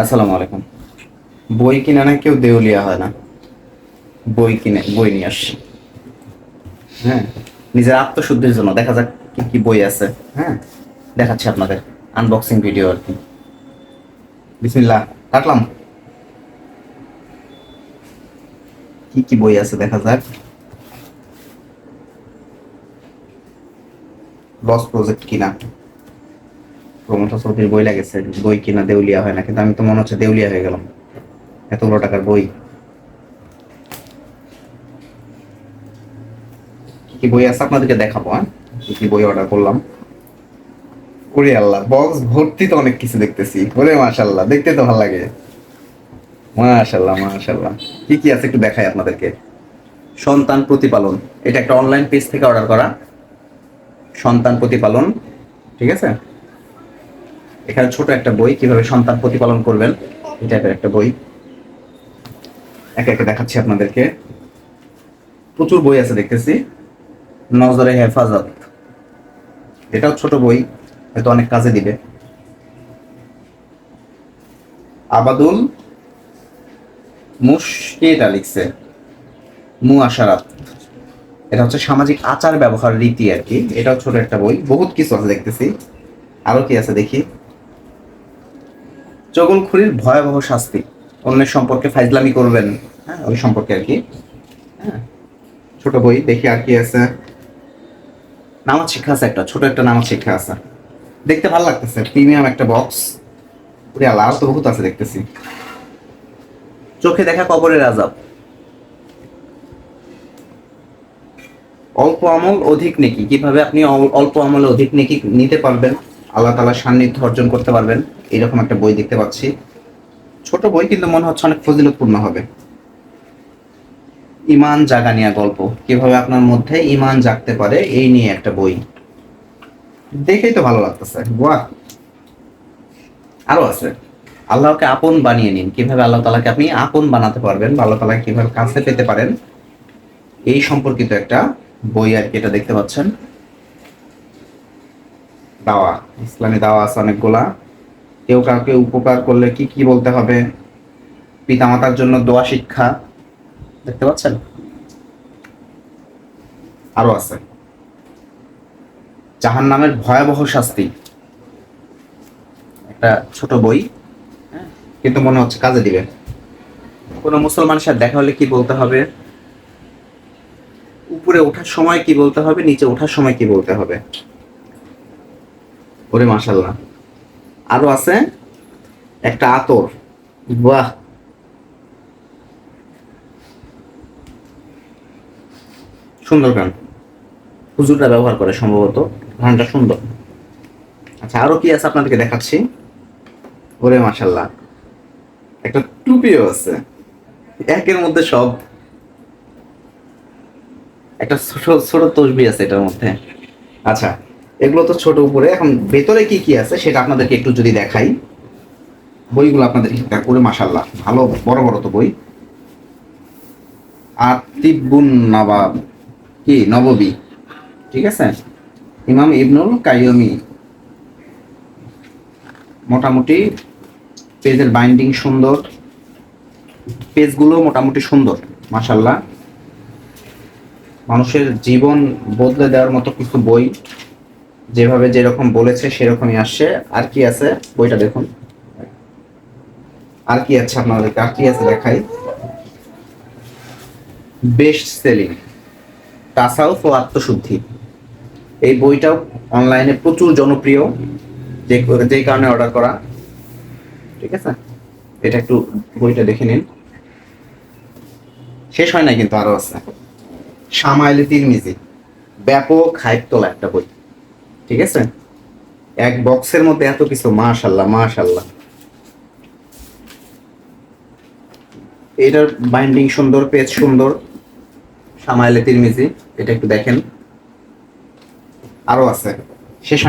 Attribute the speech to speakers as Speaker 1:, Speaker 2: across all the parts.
Speaker 1: আসসালামু আলাইকুম। বই কিনে না কেউ দেউলিয়া হয় না। বই কিনে, বই নিয়ে আসছি। হ্যাঁ নিজের আত্মশুদ্ধির জন্য। দেখা যাক কি কি বই আছে। হ্যাঁ দেখাচ্ছি আপনাদের। আনবক্সিং ভিডিও আর কি। বিসমিল্লাহ, কাটলাম। কি কি বই আছে দেখা যাক। লস প্রজেক্ট কিনা। প্রমোটার চৌধুরীর বই লাগেছে বই কিনা দেউলিয়া হয় না কিন্তু আমি তো মনে হচ্ছে দেউলিয়া হয়ে গেলাম। এতগুলো টাকার বই। কি বই আছে আপনাদেরকে দেখাবো হ্যাঁ? কি কি বই অর্ডার করলাম? ওরে আল্লাহ বক্স ভর্তি তো অনেক কিছু দেখতেছি। ওরে মাশাল্লাহ দেখতে তো ভালো লাগে। মাশাল্লাহ মাশাল্লাহ কি কি আছে একটু দেখাই আপনাদেরকে। সন্তান প্রতিপালন এটা একটা অনলাইন পেজ থেকে অর্ডার করা। সন্তান প্রতিপালন ঠিক আছে? এখানে ছোট একটা বই, কীভাবে সন্তান প্রতিপালন করবেন, এই টাইপের একটা বই। একে একে দেখাচ্ছি আপনাদেরকে। প্রচুর বই আছে দেখতেছি। নজরে হেফাজত। এটাও ছোট বই, হয়তো অনেক কাজে দিবে। আবাদুল মুশকিটা লিখছে মু আশারাত এটা হচ্ছে সামাজিক আচার ব্যবহার রীতি আর কি। এটাও ছোট একটা বই। বহুত কিছু আছে দেখতেছি। আরও কি আছে দেখি? চগলখুরির ভয়াবহ শাস্তি। অন্যের সম্পর্কে ফাইজলামি করবেন। হ্যাঁ ওই সম্পর্কে আর কি। হ্যাঁ ছোট বই, দেখি আর কি আছে। নামাজ শিক্ষা আছে একটা, ছোট একটা নামাজ শিক্ষা আছে। দেখতে ভালো লাগতেছে প্রিমিয়াম একটা বক্স আল্লাহ তো বহুত আছে দেখতেছি। চোখে দেখা কবরের আজাব অল্প আমল, অধিক নেকি। কীভাবে আপনি অল্প আমলে অধিক নেকি নিতে পারবেন, আল্লাহ তালা সান্নিধ্য অর্জন করতে পারবেন। এরকম একটা বই দেখতে পাচ্ছি। ছোট বই কিন্তু মনে হচ্ছে অনেক ফজিলতপূর্ণ হবে। ইমান জাগানিয়া গল্প। কীভাবে আপনার মধ্যে ইমান জাগতে পারে, এই নিয়ে একটা বই। দেখেই তো ভালো লাগতেছে। বাহ! আরও আছে। আল্লাহকে আপন বানিয়ে নিন। কীভাবে আল্লাহ তালাকে আপনি আপন বানাতে পারবেন বা আল্লাহ তালাকে কীভাবে কাছে পেতে পারেন, এই সম্পর্কিত একটা বই আর কি এটা দেখতে পাচ্ছেন। দাওয়া। ইসলামী দাওয়া আছে অনেকগুলা। কেউ কাউকে উপকার করলে কি কি বলতে হবে? পিতামাতার জন্য দোয়া শিক্ষা দেখতে পাচ্ছেন? আরও আছে। জাহান নামের ভয়াবহ শাস্তি। একটা ছোট বই হ্যাঁ, কিন্তু মনে হচ্ছে কাজে দিবে। কোনো মুসলমান সাথে দেখা হলে কি বলতে হবে? উপরে ওঠার সময় কি বলতে হবে? নিচে ওঠার সময় কি বলতে হবে? ওরে মাশাল্লাহ আরও আছে? একটা আতর। বাহ! সুন্দর গান। হুজুররা ব্যবহার করে সম্ভবত। গানটা সুন্দর। আচ্ছা আরও কি আছে আপনাদেরকে দেখাচ্ছি? ওরে মাশাল্লাহ একটা টুপিও আছে। একের মধ্যে সব। একটা ছোট ছোট তসবি আছে এটার মধ্যে। আচ্ছা এগুলো তো ছোট উপরে। এখন ভেতরে কি কি আছে সেটা আপনাদেরকে একটু যদি দেখাই। বইগুলো আপনাদের ঠিকঠাক করে মাসাল্লাহ ভালো, বড় বড় তো বই। আর তিব্বুন নবাব, কি, নববী, ঠিক আছে? ইমাম ইবনুল কাইয়মি। মোটামুটি পেজের বাইন্ডিং সুন্দর। পেজগুলো মোটামুটি সুন্দর মাসাল্লাহ মানুষের জীবন বদলে দেওয়ার মতো কিছু বই। যেভাবে যেরকম বলেছে, সেরকমই আসছে। আর কি আছে? বইটা দেখুন। আর কি আছে আপনাদেরকে? আর কি আছে দেখাই? Best selling. তাসাউফ ও আত্মশুদ্ধি। এই বইটাও অনলাইনে প্রচুর জনপ্রিয়। যে যেই কারণে অর্ডার করা। ঠিক আছে? এটা একটু বইটা দেখে নিন। শেষ হয় না কিন্তু আরও আছে। সামাইলে তিরমিজি। ব্যাপক হাইপ তোলা একটা বই। ঠিক আছে? এক বক্সের মধ্যে এত কিছু মাশাল্লাহ মাশাল্লাহ এটার বাইন্ডিং সুন্দর পেজ সুন্দর। সামাইলে তিরমিজি, এটা একটু দেখেন। আরও আছে, শেষ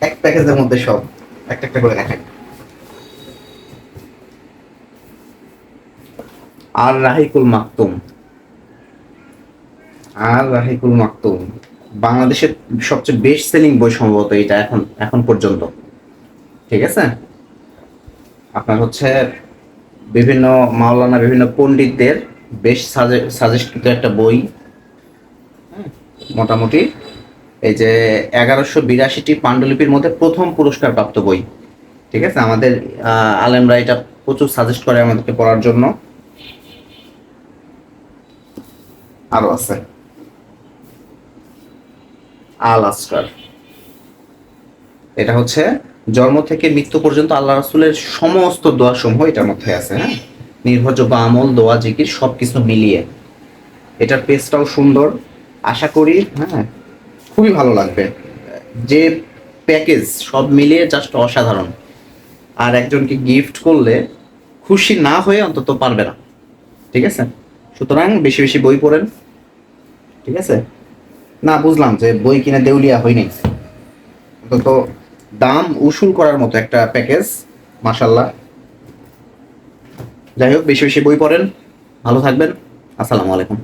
Speaker 1: এক প্যাকেজের মধ্যে সব, একটা একটা করে দেখাই। আর রাহিকুল মাকতুম। আর রাহিকুল মাকতুম। বাংলাদেশের সবচেয়ে বেস্ট সেলিং বই সম্ভবত এটা এখন এখন পর্যন্ত। ঠিক আছে? আপনার হচ্ছে বিভিন্ন মাওলানা, বিভিন্ন পণ্ডিতদের বেশ সাজেস্টকৃত একটা বই। মোটামুটি। এই যে এগারোশো বিরাশিটি পাণ্ডুলিপির মধ্যে প্রথম পুরস্কার প্রাপ্ত বই। ঠিক আছে? আমাদের আলেমরা এটা প্রচুর সাজেস্ট করে আমাদেরকে পড়ার জন্য। আরও আছে। আল আসকার এটা হচ্ছে জন্ম থেকে মৃত্যু পর্যন্ত আল্লাহ রাসূলের সমস্ত দোয়া সমূহ এটার মধ্যে আছে হ্যাঁ? নির্ভরযোগ্য আমল, দোয়া, জিকির সবকিছু মিলিয়ে। এটার পেজটাও সুন্দর। আশা করি হ্যাঁ খুবই ভালো লাগবে। যে প্যাকেজ সব মিলিয়ে জাস্ট অসাধারণ। আর একজনকে গিফট করলে খুশি না হয়ে অন্তত পারবে না। ঠিক আছে? সুতরাং বেশি বেশি বই পড়েন। ঠিক আছে? না, বুঝলাম যে বই কিনে দেউলিয়া হয়নি। অন্তত দাম উসুল করার মতো একটা প্যাকেজ মাসাল্লাহ যাই হোক, বেশি বেশি বই পড়েন। ভালো থাকবেন। আসসালামু আলাইকুম।